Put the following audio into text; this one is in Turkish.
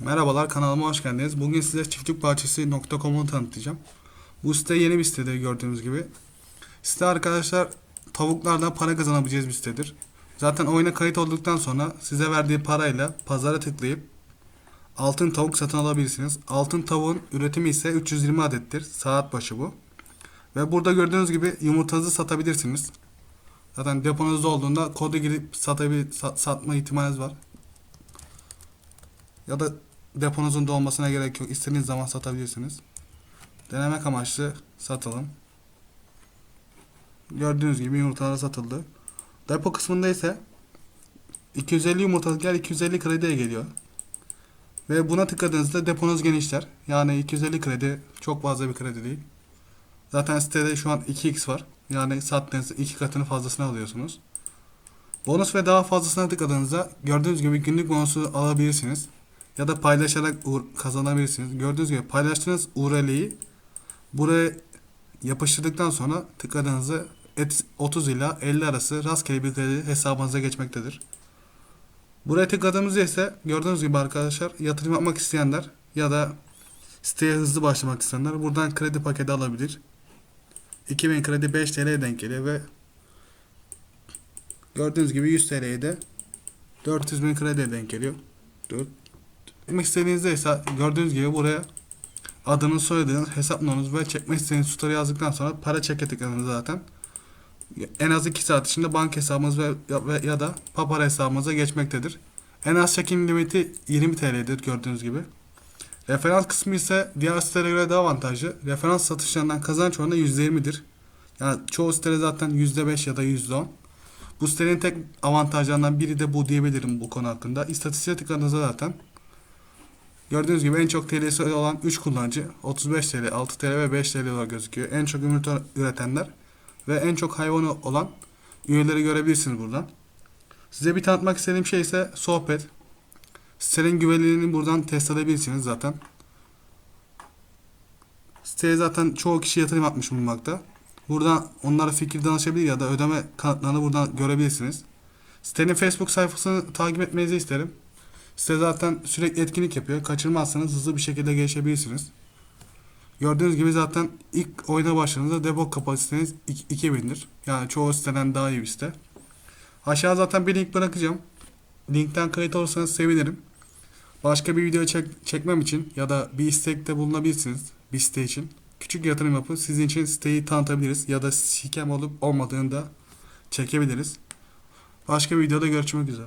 Merhabalar kanalıma hoş geldiniz. Bugün size çiftlikbahçesi.com'u tanıtacağım. Bu site yeni bir sitedir gördüğünüz gibi. Site arkadaşlar tavuklardan para kazanabileceğiz bir sitedir. Zaten oyuna kayıt olduktan sonra size verdiği parayla pazara tıklayıp altın tavuk satın alabilirsiniz. Altın tavuğun üretimi ise 320 adettir. Saat başı bu. Ve burada gördüğünüz gibi yumurtanızı satabilirsiniz. Zaten deponuzda olduğunda kodu girip satabil sa- satma ihtimaliniz var. Ya da deponuzun dolmasına gerek yok. İstediğiniz zaman satabilirsiniz. Denemek amaçlı satalım. Gördüğünüz gibi yumurtalar satıldı. Depo kısmında ise 250 yumurtalık yer 250 krediye geliyor. Ve buna tıkladığınızda deponuz genişler. Yani 250 kredi çok fazla bir kredi değil. Zaten sitede şu an 2x var. Yani sattığınızda iki katını fazlasını alıyorsunuz. Bonus ve daha fazlasına tıkladığınızda gördüğünüz gibi günlük bonusu alabilirsiniz. Ya da paylaşarak kazanabilirsiniz. Gördüğünüz gibi paylaştığınız URL'yi buraya yapıştırdıktan sonra tıkladığınızda et- 30 ila 50 arası rastgele bir kredi hesabınıza geçmektedir. Buraya tıkladığımızda ise gördüğünüz gibi arkadaşlar yatırım yapmak isteyenler ya da siteye hızlı başlamak isteyenler buradan kredi paketi alabilir. 2000 kredi 5 TL'ye denk geliyor ve gördüğünüz gibi 100 TL'ye de 400 bin krediye denk geliyor. 4 Çekmek istediğinizde ise gördüğünüz gibi buraya adınız, soyadınız, hesap numaranız ve çekmek istediğiniz tutarı yazdıktan sonra para çeke tıkladınız zaten. En az 2 saat içinde banka hesabınız ve ve ya da papara hesabınıza geçmektedir. En az çekim limiti 20 TL'dir gördüğünüz gibi. Referans kısmı ise diğer sitelere göre daha avantajlı. Referans satışlarından kazanç oranı %20'dir. Yani çoğu sitede zaten %5 ya da %10. Bu sitenin tek avantajlarından biri de bu diyebilirim bu konu hakkında. İstatistiğe tıkladığınızda zaten Gördüğünüz gibi en çok TL'si olan 3 kullanıcı 35 TL, 6 TL ve 5 TL olarak gözüküyor. En çok yumurta üretenler ve en çok hayvanı olan üyeleri görebilirsiniz buradan. Size bir tanıtmak istediğim şey ise sohbet. Sitenin güvenilirliğini buradan test edebilirsiniz zaten. Siteye zaten çoğu kişi yatırım yapmış bulunmakta. Buradan onlara fikir danışabilir ya da ödeme kanıtlarını buradan görebilirsiniz. Sitenin Facebook sayfasını takip etmenizi isterim. Site zaten sürekli etkinlik yapıyor. Kaçırmazsanız hızlı bir şekilde gelişebilirsiniz. Gördüğünüz gibi zaten ilk oyuna başladığınızda depot kapasiteniz ik- 2000'dir. Yani çoğu siteden daha iyi bir site. Aşağı zaten bir link bırakacağım. Linkten kayıt olursanız sevinirim. Başka bir video çek- çekmem için ya da bir istekte bulunabilirsiniz bir site için. Küçük yatırım yapıp sizin için siteyi tanıtabiliriz ya da sikem olup olmadığını da çekebiliriz. Başka bir videoda görüşmek üzere.